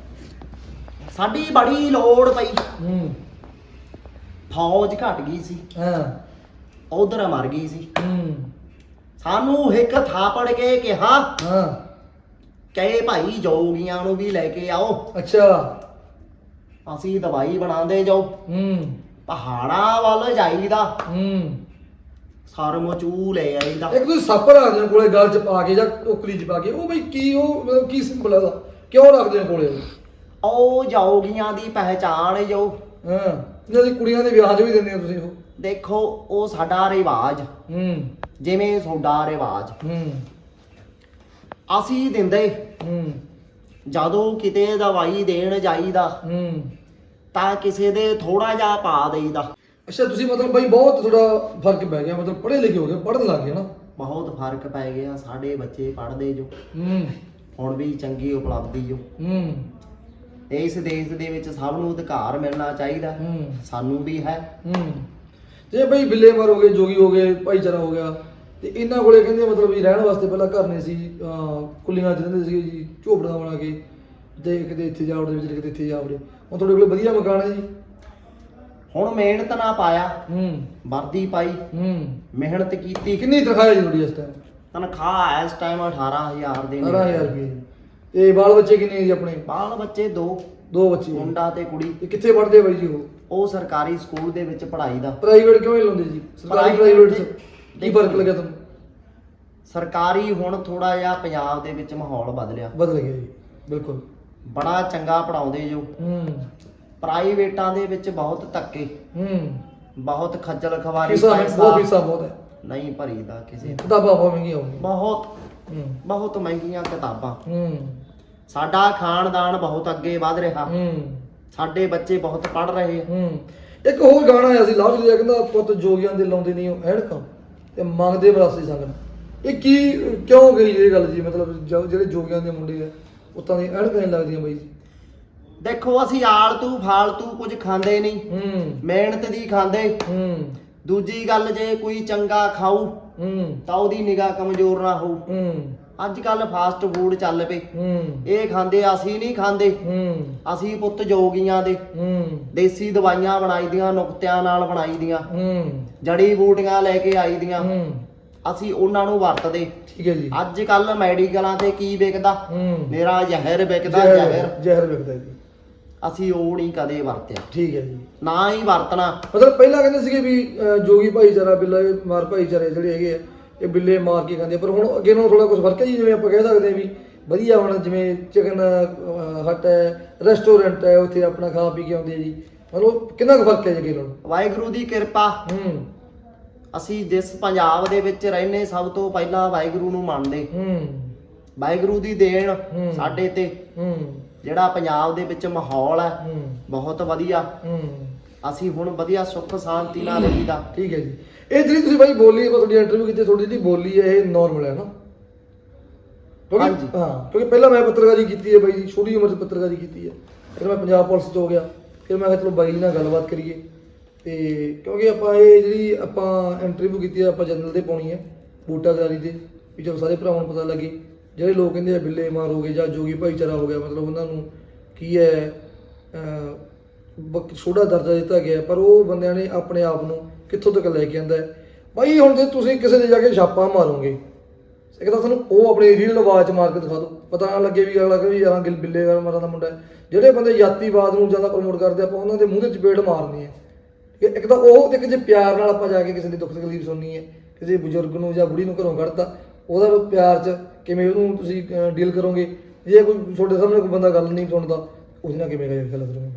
ਸਾਡੀ ਬੜੀ ਲੋੜ ਪਈ। ਹੂੰ। ਫੌਜ ਘਟ ਗਈ ਸੀ। ਹਾਂ। ਉਧਰ ਮਰ ਗਈ ਸੀ। ਹੂੰ। ਸਾਨੂੰ ਇੱਕ ਥਾਪੜ ਕੇ ਕਿਹਾ ਹਾਂ। ਕਹੇ ਭਾਈ ਜੋਗੀਆਂ ਨੂੰ ਵੀ ਲੈ ਕੇ ਆਓ। ਅੱਛਾ। ਅਸੀਂ ਦਵਾਈ ਬਣਾਉਂਦੇ ਜਾਓ। ਹੂੰ। ਪਹਾੜਾਂ ਵੱਲ ਜਾਈਦਾ। ਹੂੰ। ਸਰ ਮਚੂ ਲੈ ਆਈਦਾ ਇੱਕ ਤੁਸੀਂ ਸੱਪ ਰੱਖਦੇ ਹੋ ਕੋਲੇ ਗਲ ਚ ਪਾ ਕੇ ਜਾਂ ਟੋਕਰੀ ਚ ਪਾ ਕੇ ਉਹ ਬਈ ਕੀ ਉਹ ਮਤਲਬ ਕੀ ਸਿੰਬਲ ਉਹਦਾ? ਕਿਉਂ ਰੱਖਦੇ ਹੋ ਕੋਲੇ ਉਹ? ਉਹ ਜੋਗੀਆਂ ਦੀ ਪਹਿਚਾਣ ਜੋ ਹਾਂ ਇਹਨਾਂ ਦੀ ਕੁੜੀਆਂ ਦੇ ਵਿਆਹ 'ਚ ਵੀ ਦਿੰਦੇ ਹੋ ਤੁਸੀਂ ਉਹ? ਦੇਖੋ ਉਹ ਸਾਡਾ ਰਿਵਾਜ। ਹੂੰ। ਜਿਵੇਂ ਤੁਹਾਡਾ ਰਿਵਾਜ। ਹੂੰ। ਅਸੀਂ ਦਿੰਦੇ। ਹੂੰ। ਜਦੋਂ ਕਿਤੇ ਦਵਾਈ ਦੇਣ ਜਾਈਦਾ ਹੂੰ। ਤਾਂ ਕਿਸੇ ਦੇ ਥੋੜਾ ਜਿਹਾ ਪਾ ਦੇਈਦਾ। ਅੱਛਾ ਤੁਸੀਂ ਮਤਲਬ ਬਈ ਬਹੁਤ ਥੋੜਾ ਫ਼ਰਕ ਪੈ ਗਿਆ ਮਤਲਬ ਪੜ੍ਹੇ ਲਿਖੇ ਹੋ ਗਏ ਪੜ੍ਹਨ ਲੱਗ ਗਏ ਨਾ। ਬਹੁਤ ਫ਼ਰਕ ਪੈ ਗਿਆ ਸਾਡੇ ਬੱਚੇ ਪੜ੍ਹਦੇ ਜੋ। ਹੂੰ। ਹੁਣ ਵੀ ਚੰਗੀ ਉਪਲਬਧੀ ਜੋ। ਹੂੰ। ਇਸ ਦੇਸ਼ ਦੇ ਵਿੱਚ ਸਭ ਨੂੰ ਅਧਿਕਾਰ ਮਿਲਣਾ ਚਾਹੀਦਾ। ਹੂੰ। ਸਾਨੂੰ ਵੀ ਹੈ। ਹੂੰ। ਜੇ ਬਈ ਬਿੱਲੇ ਮਾਰ ਹੋ ਗਏ ਜੋਗੀ ਹੋ ਗਏ ਭਾਈਚਾਰਾ ਹੋ ਗਿਆ ਤੇ ਇਹਨਾਂ ਕੋਲੇ ਕਹਿੰਦੇ ਮਤਲਬ ਵੀ ਰਹਿਣ ਵਾਸਤੇ ਪਹਿਲਾਂ ਘਰ ਨਹੀਂ ਸੀ ਅਹ ਕੁੱਲੀਆਂ ਚ ਰਹਿੰਦੇ ਸੀ ਜੀ ਝੋਪੜੀਆਂ ਬਣਾ ਕੇ ਤੇ ਕਿਤੇ ਇੱਥੇ ਜਾ ਵੜੇ ਵਿੱਚ ਕਿਤੇ ਇੱਥੇ ਜਾ ਵੜੇ ਹੁਣ ਤੁਹਾਡੇ ਕੋਲੇ ਵਧੀਆ ਮਕਾਨ ਹੈ ਜੀ? ਹੁਣ ਮਿਹਨਤ ਨਾ ਪਾਇਆ। ਹੂੰ। ਵਰਦੀ ਪਾਈ। ਹੂੰ। ਮਿਹਨਤ ਕੀਤੀ। ਕਿੰਨੀ ਤਨਖਾਹ ਹੈ ਤੁਹਾਡੀ ਇਸ ਟਾਈਮ ਤਨਖਾਹ ਇਸ ਟਾਈਮ 18000 ਦੇ 18000 ਰੁਪਏ ਤੇ ਬਾਲ ਬੱਚੇ ਕਿੰਨੇ ਜੀ ਆਪਣੇ? ਬਾਲ ਬੱਚੇ ਦੋ। ਦੋ ਬੱਚੇ ਮੁੰਡਾ ਤੇ ਕੁੜੀ। ਤੇ ਕਿੱਥੇ ਪੜ੍ਹਦੇ ਆ ਬਾਈ ਜੀ ਉਹ? ਉਹ ਸਰਕਾਰੀ ਸਕੂਲ ਦੇ ਵਿੱਚ ਪੜ੍ਹਾਈ ਦਾ। ਪ੍ਰਾਈਵੇਟ ਕਿਉਂ ਨਹੀਂ ਲਾਉਂਦੇ ਜੀ? ਸਰਕਾਰੀ ਪ੍ਰਾਈਵੇਟ ਚ ਕੀ ਫ਼ਰਕ ਲੱਗਿਆ ਤੁਹਾਨੂੰ? ਸਰਕਾਰੀ ਹੁਣ ਥੋੜਾ ਜਿਹਾ ਪੰਜਾਬ ਦੇ ਵਿੱਚ ਮਾਹੌਲ ਬਦਲਿਆ। ਬਦਲ ਗਿਆ ਜੀ। ਬਿਲਕੁਲ। ਬੜਾ ਚੰਗਾ ਪੜਾਉਂਦੇ ਜੋ। ਹੂੰ। ਪ੍ਰਾਈਵੇਟਾਂ ਦੇ ਵਿੱਚ ਬਹੁਤ ਧੱਕੇ। ਹੂੰ। ਬਹੁਤ ਖੱਜਲ ਖਵਾਰੀ ਫੀਸਾਂ ਬਹੁਤ ਪੈਸਾ ਫੀਸਾਂ ਬਹੁਤ ਹੈ। ਨਹੀਂ ਭਰੀਦਾ ਕਿਸੇ ਦਾ। ਕਿਤਾਬਾਂ ਬਹੁਤ ਮਹਿੰਗੀਆਂ ਹੋ ਗਈਆਂ। ਬਹੁਤ ਹੂੰ। ਬਹੁਤ ਮਹਿੰਗੀਆਂ ਕਿਤਾਬਾਂ। ਹੂੰ। ਸਾਡਾ ਖਾਨਦਾਨ ਬਹੁਤ ਅੱਗੇ ਵਧ ਰਿਹਾ। ਹੂੰ। ਸਾਡੇ ਬੱਚੇ ਬਹੁਤ ਪੜ ਰਹੇ। ਆ। ਹੂੰ। ਇੱਕ ਹੋਰ ਗਾਣਾ ਆਇਆ ਸੀ ਲਵ ਜੀ ਕਹਿੰਦਾ ਪੁੱਤ ਜੋਗੀਆਂ ਦੇ ਲਾਉਂਦੇ ਨਹੀਂ ਉਹ ਐਨਕਾਂ। ਤੇ ਮੰਗਦੇ ਵਿਰਾਸੀ ਸੰਗਨ ਇਹ ਕੀ ਕਿਉਂ ਗਈ ਇਹ ਗੱਲ ਜੀ? ਮਤਲਬ ਜੋ- ਜਿਹੜੇ ਜੋਗੀਆਂ ਦੇ ਮੁੰਡੇ ਆ ਪੁੱਤਾਂ ਦੀ ਐਨਕਾਂ ਨਹੀਂ ਲੱਗਦੀਆਂ ਬਾਈ। ਜੀ ਦੇਖੋ ਅਸੀਂ ਆਲਤੂ ਫਾਲਤੂ ਕੁਝ ਖਾਂਦੇ ਨਹੀਂ। ਹੂੰ। ਮਿਹਨਤ ਦੀ ਖਾਂਦੇ। ਹੂੰ। ਦੂਜੀ ਗੱਲ ਜੇ ਕੋਈ ਚੰਗਾ ਖਾਊ ਹੂੰ। ਤਾਂ ਉਹਦੀ ਨਿਗਾਹ ਕਮਜ਼ੋਰ ਨਾ ਹੋਊ। ਹੂੰ। ਅੱਜ ਕੱਲ ਫਾਸਟ ਫੂਡ ਚੱਲ ਪਏ। ਹੂੰ। ਇਹ ਖਾਂਦੇ ਅਸੀਂ ਨਹੀਂ ਖਾਂਦੇ। ਹੂੰ। ਅਸੀਂ ਪੁੱਤ ਜੋਗੀਆਂ ਦੇ। ਹੂੰ। ਦੇਸੀ ਦਵਾਈਆਂ ਬਣਾਈ ਦੀਆਂ ਨੁਕਤਿਆਂ ਨਾਲ ਬਣਾਈ ਦੀਆਂ। ਹੂੰ। ਜੜੀ ਬੂਟੀਆਂ ਲੈ ਕੇ ਆਈ ਦੀਆਂ। ਹੂੰ। ਅਸੀਂ ਉਹਨਾਂ ਨੂੰ ਵਰਤਦੇ। ਠੀਕ ਹੈ ਜੀ। ਅੱਜ ਕੱਲ ਮੈਡੀਕਲਾਂ ਤੇ ਕੀ ਵਿਕਦਾ? ਹੂੰ। ਮੇਰਾ ਜ਼ਹਿਰ ਵਿਕਦਾ ਜ਼ਹਿਰ ਜ਼ਹਿਰ। ਜ਼ਹਿਰ ਵਿਕਦਾ ਜੀ। ਅਸੀਂ ਉਹ ਨਹੀਂ ਕਦੇ ਵਰਤਿਆ। ਠੀਕ ਹੈ ਜੀ। ਨਾ ਹੀ ਵਰਤਣਾ। ਮਤਲਬ ਪਹਿਲਾਂ ਕਹਿੰਦੇ ਸੀਗੇ ਵੀ ਅਹ, ਜੋਗੀ ਭਾਈਚਾਰਾ ਬਿੱਲੇ ਮਾਰ ਭਾਈਚਾਰੇ ਜਿਹੜੇ ਹੈਗੇ ਆ ਇਹ ਬਿੱਲੇ ਮਾਰ ਕੇ ਖਾਂਦੇ ਆ, ਪਰ ਹੁਣ ਅੱਗੇ ਨਾਲੋਂ ਥੋੜਾ ਕੁਝ ਫ਼ਰਕ ਹੈ ਜੀ ਜਿਵੇਂ ਆਪਾਂ ਕਹਿ ਸਕਦੇ ਹਾਂ ਵੀ ਵਧੀਆ ਹੁਣ ਜਿਵੇਂ ਚਿਕਨ ਹਟ ਹੈ ਰੈਸਟੋਰੈਂਟ ਹੈ ਉੱਥੇ ਆਪਣਾ ਖਾ ਪੀ ਕੇ ਆਉਂਦੇ ਆ ਜੀ। ਮਤਲਬ ਕਿੰਨਾ ਕੁ ਫ਼ਰਕ ਹੈ ਜੀ ਅੱਗੇ ਨਾਲੋਂ? ਵਾਹਿਗੁਰੂ ਦੀ ਕਿਰਪਾ। ਹੂੰ। ਅਸੀਂ ਜਿਸ ਪੰਜਾਬ ਦੇ ਵਿੱਚ ਰਹਿੰਦੇ ਸਭ ਤੋਂ ਪਹਿਲਾਂ ਵਾਹਿਗੁਰੂ ਨੂੰ ਮੰਨਦੇ। ਹੂੰ। ਵਾਹਿਗੁਰੂ ਦੀ ਦੇਣ ਹੂੰ। ਸਾਡੇ ਤੇ। ਹੂੰ। ਜਿਹੜਾ ਪੰਜਾਬ ਦੇ ਵਿੱਚ ਮਾਹੌਲ ਹੈ ਬਹੁਤ ਵਧੀਆ। ਅਸੀਂ ਹੁਣ ਵਧੀਆ ਸੁੱਖ ਸ਼ਾਂਤੀ ਨਾਲ ਰਹੀਦਾ। ਠੀਕ ਹੈ ਜੀ। ਇਹ ਜਿਹੜੀ ਤੁਸੀਂ ਬਾਈ ਬੋਲੀ ਆਪਾਂ ਤੁਹਾਡੀ ਇੰਟਰਵਿਊ ਕੀਤੀ ਤੁਹਾਡੀ ਜਿਹੜੀ ਬੋਲੀ ਹੈ ਇਹ ਨਾਰਮਲ ਹੈ ਨਾ? ਹਾਂਜੀ। ਹਾਂ ਕਿਉਂਕਿ ਪਹਿਲਾਂ ਮੈਂ ਪੱਤਰਕਾਰੀ ਕੀਤੀ ਹੈ ਬਾਈ ਜੀ ਛੋਟੀ ਉਮਰ 'ਚ ਪੱਤਰਕਾਰੀ ਕੀਤੀ ਹੈ। ਫਿਰ ਮੈਂ ਪੰਜਾਬ ਪੁਲਿਸ 'ਚ ਹੋ ਗਿਆ। ਫਿਰ ਮੈਂ ਕਿਹਾ ਚਲੋ ਬਾਈ ਜੀ ਨਾਲ ਗੱਲਬਾਤ ਕਰੀਏ। ਤੇ ਕਿਉਂਕਿ ਆਪਾਂ ਇਹ ਜਿਹੜੀ ਆਪਾਂ ਇੰਟਰਵਿਊ ਕੀਤੀ ਹੈ ਆਪਾਂ ਜਨਰਲ ਤੇ ਪਾਉਣੀ ਹੈ ਬੂਟਾਗਾਰੀ ਤੇ ਵੀ ਚਲੋ ਸਾਰੇ ਭਰਾਵਾਂ ਨੂੰ ਪਤਾ ਲੱਗੇ। ਜਿਹੜੇ ਲੋਕ ਕਹਿੰਦੇ ਆ ਬਿੱਲੇ ਮਾਰ ਹੋ ਗਏ ਜਾਂ ਜੋਗੀ ਭਾਈਚਾਰਾ ਹੋ ਗਿਆ ਮਤਲਬ ਉਹਨਾਂ ਨੂੰ ਕੀ ਹੈ ਅਹ, ਛੋਟਾ ਦਰਜਾ ਦਿੱਤਾ ਗਿਆ ਪਰ ਉਹ ਬੰਦਿਆਂ ਨੇ ਆਪਣੇ ਆਪ ਨੂੰ ਕਿੱਥੋਂ ਤੱਕ ਲੈ ਕੇ ਆਂਦਾ ਹੈ? ਭਾਈ ਹੁਣ ਜੇ ਤੁਸੀਂ ਕਿਸੇ ਦੇ ਜਾ ਕੇ ਛਾਪਾ ਮਾਰੋਗੇ ਇੱਕ ਤਾਂ ਤੁਹਾਨੂੰ ਉਹ ਆਪਣੀ ਰੀਲ ਆਵਾਜ਼ ਚ ਮਾਰ ਕੇ ਦਿਖਾ ਦਿਓ। ਪਤਾ ਨਾ ਲੱਗੇ ਵੀ ਅਗਲਾ ਕਹੇ ਵੀ ਯਾਰਾਂ ਗਿਲ ਬਿੱਲੇ ਵਾਲਾ ਮਾਰਾਂ ਦਾ ਮੁੰਡਾ ਜਿਹੜੇ ਬੰਦੇ ਜਾਤੀਵਾਦ ਨੂੰ ਜ਼ਿਆਦਾ ਪ੍ਰਮੋਟ ਕਰਦੇ ਆਪਾਂ ਉਹਨਾਂ ਦੇ ਮੂੰਹ ਤੇ ਚਪੇੜ ਮਾਰਨੀ ਹੈ। ਕਿ ਇੱਕ ਤਾਂ ਉਹ ਇੱਕ ਜੇ ਪਿਆਰ ਨਾਲ ਆਪਾਂ ਜਾ ਕੇ ਕਿਸੇ ਦੀ ਦੁੱਖ ਤਕਲੀਫ ਸੁਣਨੀ ਹੈ ਕਿਸੇ ਬਜ਼ੁਰਗ ਨੂੰ ਜਾਂ ਬੁੜੀ ਨੂੰ ਘਰੋਂ ਕੱਢਤਾ ਉਹਦਾ ਪਿਆਰ ਚ ਕਿਵੇਂ ਉਹਨੂੰ ਤੁਸੀਂ ਡੀਲ ਕਰੋਗੇ? ਜੇ ਕੋਈ ਤੁਹਾਡੇ ਸਾਹਮਣੇ ਕੋਈ ਬੰਦਾ ਗੱਲ ਨਹੀਂ ਸੁਣਦਾ ਉਹਦੇ ਨਾਲ ਕਿਵੇਂ ਗੱਲ ਕਰੋਗੇ?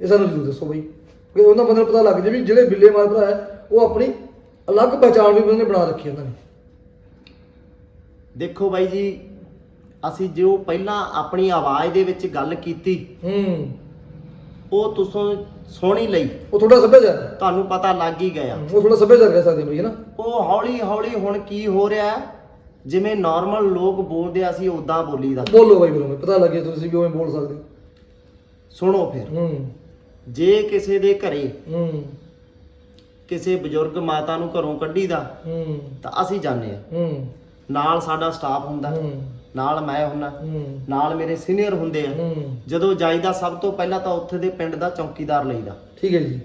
ਇਹ ਸਾਨੂੰ ਜ਼ਰੂਰ ਦੱਸੋ ਬਈ। ਕਿ ਉਹਨਾਂ ਬੰਦੇ ਨੂੰ ਪਤਾ ਲੱਗ ਜੇ ਵੀ ਜਿਹੜੇ ਬਿੱਲੇ ਮਾਰ ਭਰਾ ਹੈ ਉਹ ਆਪਣੀ ਅਲੱਗ ਪਹਿਚਾਣ ਵੀ ਉਹਨੇ ਬਣਾ ਰੱਖੀ ਉਹਨਾਂ ਨੇ। ਦੇਖੋ ਬਾਈ ਜੀ ਅਸੀਂ ਜੋ ਪਹਿਲਾਂ ਆਪਣੀ ਆਵਾਜ਼ ਦੇ ਵਿੱਚ ਗੱਲ ਕੀਤੀ ਹੂੰ। ਉਹ ਤੁਸੀਂ ਸੁਣੀ ਲਈ। ਉਹ ਥੋੜਾ ਸੱਭਿਆਚਾਰ ਤੁਹਾਨੂੰ ਪਤਾ ਲੱਗ ਹੀ ਗਿਆ। ਉਹ ਥੋੜਾ ਸੱਭਿਆਚਾਰ ਕਹਿ ਸਕਦੇ ਬਈ ਹੈ ਨਾ? ਉਹ ਹੌਲੀ ਹੌਲੀ ਹੁਣ ਕੀ ਹੋ ਰਿਹਾ ਹੈ? ਜਿਵੇਂ ਨਾਰਮਲ ਲੋਕ ਬੋਲਦੇ ਆ, ਅਸੀਂ ਉਦਾਂ ਬੋਲੀਦਾ ਬੋਲੋ ਬਾਈ ਬੋਲੋ ਪਤਾ ਲੱਗੇ ਤੁਸੀਂ ਵੀ ਉਵੇਂ ਬੋਲ ਸਕਦੇ। ਹੋ ਸੁਣੋ ਫਿਰ। ਹੂੰ। ਜੇ ਕਿਸੇ ਦੇ ਘਰੇ ਹੂੰ। ਕਿਸੇ ਬਜ਼ੁਰਗ ਮਾਤਾ ਨੂੰ ਘਰੋਂ ਕੱਢੀਦਾ ਹੂੰ। ਤਾਂ ਅਸੀਂ ਜਾਂਦੇ ਆ। ਹੂੰ। ਨਾਲ ਸਾਡਾ ਸਟਾਫ ਹੁੰਦਾ। ਹੂੰ। ਨਾਲ ਮੈਂ ਹੁੰਨਾ ਹੂੰ। ਨਾਲ ਮੇਰੇ ਸੀਨੀਅਰ ਹੁੰਦੇ ਆ। ਹੂੰ। ਜਦੋਂ ਜਾਈਦਾ ਸਭ ਤੋਂ ਪਹਿਲਾਂ ਤਾਂ ਉੱਥੇ ਦੇ ਪਿੰਡ ਦਾ ਚੌਕੀਦਾਰ ਲਈਦਾ। ਠੀਕ ਹੈ ਜੀ।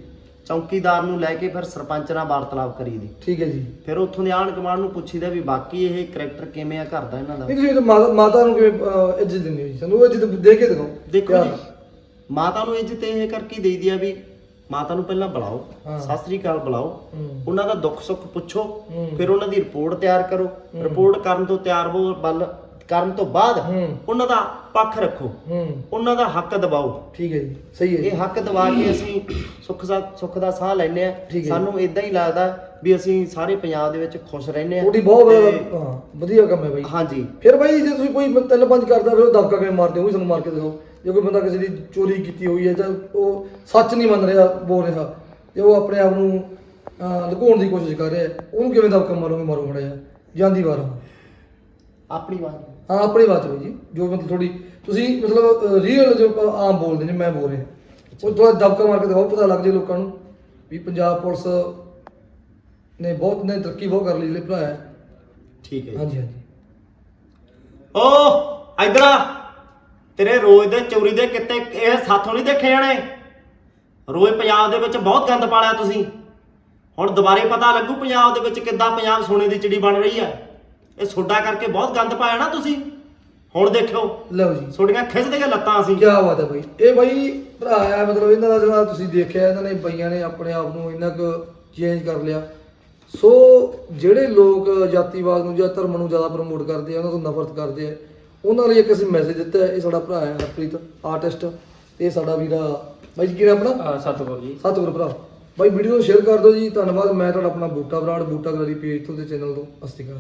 ਚੌਕੀਦਾਰ ਨੂੰ ਲੈ ਕੇ ਫਿਰ ਸਰਪੰਚ ਨਾਲ ਵਾਰਤਾਲਾਪ ਕਰੀਦੀ ਠੀਕ ਹੈ ਜੀ। ਫਿਰ ਉੱਥੋਂ ਦੇ ਆਣ ਕਮਾਂਡ ਨੂੰ ਪੁੱਛੀਦਾ ਵੀ ਬਾਕੀ ਇਹ ਕਰੈਕਟਰ ਕਿਵੇਂ ਆ ਘਰ ਦਾ ਇਹਨਾਂ ਦਾ। ਨਹੀਂ ਤੁਸੀਂ ਤਾਂ ਮਾਤਾ ਮਾਤਾ ਨੂੰ ਕਿਵੇਂ ਅਹ, ਇੱਜ਼ਤ ਦਿੰਦੇ ਹੋ ਜੀ? ਸਾਨੂੰ ਉਹ ਇੱਜ਼ਤ ਦੇ ਕੇ ਦਿਖਾਓ। ਦੇਖੋ ਜੀ। ਮਾਤਾ ਨੂੰ ਇੱਜ਼ਤ ਇਹ ਕਰਕੇ ਦੇਈਦੀ ਆ ਵੀ ਮਾਤਾ ਨੂੰ ਪਹਿਲਾਂ ਬੁਲਾਓ ਹਾਂ। ਸਤਿ ਸ੍ਰੀ ਅਕਾਲ ਬੁਲਾਓ ਹੂੰ। ਉਹਨਾਂ ਦਾ ਦੁੱਖ ਸੁੱਖ ਪੁੱਛੋ ਹੂੰ। ਫਿਰ ਉਹਨਾਂ ਦੀ ਰਿਪੋਰਟ ਤਿਆਰ ਕਰੋ। ਰਿਪੋਰਟ ਕਰਨ ਤੋਂ ਤਿਆਰ ਹੋ ਬੱਲ ਕਰਨ ਤੋਂ ਬਾਅਦ ਹੂੰ। ਉਹਨਾਂ ਦਾ ਪੱਖ ਰੱਖੋ। ਹੂੰ। ਉਹਨਾਂ ਦਾ ਹੱਕ ਦਬਾਓ। ਠੀਕ ਹੈ ਜੀ ਸਹੀ ਹੈ ਜੀ। ਇਹ ਹੱਕ ਦਵਾ ਕੇ ਅਸੀਂ ਸੁੱਖ ਦਾ ਸੁੱਖ ਦਾ ਸਾਹ ਲੈਨੇ ਆ ਠੀਕ ਹੈ। ਸਾਨੂੰ ਇਦਾਂ ਹੀ ਲੱਗਦਾ ਵੀ ਅਸੀਂ ਸਾਰੇ ਪੰਜਾਬ ਦੇ ਵਿੱਚ ਖੁਸ਼ ਰਹਿੰਦੇ ਆ ਤੁਹਾਡੀ ਬਹੁਤ ਹਾਂ ਵਧੀਆ ਕੰਮ ਹੈ ਬਾਈ। ਹਾਂਜੀ। ਫਿਰ ਬਾਈ ਜੇ ਤੁਸੀਂ ਕੋਈ ਤਿੰਨ ਪੰਜ ਕਰਦਾ ਫਿਰ ਉਹ ਦਬਕਾ ਕਿਵੇਂ ਮਾਰਦੇ ਹੋ? ਉਹ ਵੀ ਸਾਨੂੰ ਮਾਰ ਕੇ ਦਿਖਾਓ। ਜੇ ਕੋਈ ਬੰਦਾ ਕਿਸੇ ਦੀ ਚੋਰੀ ਕੀਤੀ ਹੋਈ ਹੈ ਜਾਂ ਉਹ ਸੱਚ ਨਹੀਂ ਮੰਨ ਰਿਹਾ ਬੋਲ ਰਿਹਾ ਤੇ ਉਹ ਆਪਣੇ ਆਪ ਨੂੰ ਅਹ, ਲੁਕਾਉਣ ਦੀ ਕੋਸ਼ਿਸ਼ ਕਰ ਰਿਹਾ ਹੈ, ਉਹਨੂੰ ਕਿਵੇਂ ਦਬਕਾ ਮਾਰੋਗੇ? ਮਾਰੋ ਮੜਾ ਜਾ ਜਾਂਦੀ ਵਾਰ। ਆਪਣੀ ਵਾਰ ਹਾਂ ਆਪਣੀ ਬਾਤ ਹੋਈ ਜੀ ਜੋ ਮਤਲਬ ਥੋੜੀ ਤੁਸੀਂ ਮਤਲਬ ਰੀਅਲ ਜੋ ਆਪਾਂ ਆਮ ਬੋਲਦੇ ਨੇ ਮੈਂ ਬੋਲ ਰਿਹਾ। ਉਹ ਥੋੜਾ ਦਬਕਾ ਮਾਰ ਕੇ ਦਿਖਾਓ ਪਤਾ ਲੱਗ ਜੇ ਲੋਕਾਂ ਨੂੰ ਵੀ ਪੰਜਾਬ ਪੁਲਿਸ ਨੇ ਬਹੁਤ ਨੇ ਤਰੱਕੀ ਬਹੁਤ ਕਰ ਲਈ ਜਿਹੜੇ ਭਰਾ ਹੈ। ਠੀਕ ਹੈ ਜੀ। ਹਾਂਜੀ ਹਾਂਜੀ। ਓ ਇਧਰ ਆ। ਤੇਰੇ ਰੋਜ਼ ਦੇ ਚੋਰੀ ਦੇ ਕਿਤੇ ਇਹ ਸਾਥੋਂ ਨਹੀਂ ਦੇਖੇ ਜਾਣੇ। ਰੋਜ਼ ਪੰਜਾਬ ਦੇ ਵਿੱਚ ਬਹੁਤ ਗੰਦ ਪਾਲਿਆ ਤੁਸੀਂ। ਹੁਣ ਦੁਬਾਰੇ ਪਤਾ ਲੱਗੂ ਪੰਜਾਬ ਦੇ ਵਿੱਚ ਕਿੱਦਾਂ ਪੰਜਾਬ ਸੋਨੇ ਦੀ ਚਿੜੀ ਬਣ ਰਹੀ ਹੈ। ਇਹ ਸੋਡਾ ਕਰਕੇ ਬਹੁਤ ਗੰਦ ਪਾਇਆ ਨਾ ਤੁਸੀਂ। ਹੁਣ ਦੇਖਿਓ ਲਓ ਜੀ। ਤੁਹਾਡੀਆਂ ਖਿੱਚਦੀਆਂ ਲੱਤਾਂ ਅਸੀਂ। ਕੀ ਬਾਤ ਹੈ ਬਾਈ। ਇਹ ਬਾਈ ਭਰਾ ਆ ਮਤਲਬ ਇਹਨਾਂ ਦਾ ਜਿਹੜਾ ਤੁਸੀਂ ਦੇਖਿਆ ਇਹਨਾਂ ਨੇ ਬਾਈਆਂ ਨੇ ਆਪਣੇ ਆਪ ਨੂੰ ਇੰਨਾ ਕੁ ਚੇਂਜ ਕਰ ਲਿਆ। ਸੋ ਜਿਹੜੇ ਲੋਕ ਜਾਤੀਵਾਦ ਨੂੰ ਜਾਂ ਧਰਮ ਨੂੰ ਜ਼ਿਆਦਾ ਪ੍ਰਮੋਟ ਕਰਦੇ ਆ ਉਹਨਾਂ ਤੋਂ ਨਫ਼ਰਤ ਕਰਦੇ ਆ ਉਹਨਾਂ ਲਈ ਇੱਕ ਅਸੀਂ ਮੈਸੇਜ ਦਿੱਤਾ ਹੈ ਇਹ ਸਾਡਾ ਭਰਾ ਹੈ ਹਰਪ੍ਰੀਤ ਆਰਟਿਸਟ ਤੇ ਇਹ ਸਾਡਾ ਵੀਰਾ ਬਾਈ ਜੀ ਕੀ ਨਾਮ ਆਪਣਾ? ਅਹ ਸਤਿਗੁਰੂ ਜੀ। ਸਤਿਗੁਰ ਭਰਾ। ਬਾਈ ਵੀਡੀਓ ਨੂੰ ਸ਼ੇਅਰ ਕਰ ਦਿਓ ਜੀ ਧੰਨਵਾਦ। ਮੈਂ ਤੁਹਾਡਾ ਆਪਣਾ ਬੂਟਾ ਬਰਾੜ ਬੂਟਾ ਗਲਰੀ ਪੇਜ ਤੋਂ ਤੇ ਚੈਨਲ ਤੋਂ। ਅਸਤਿਕਾਰ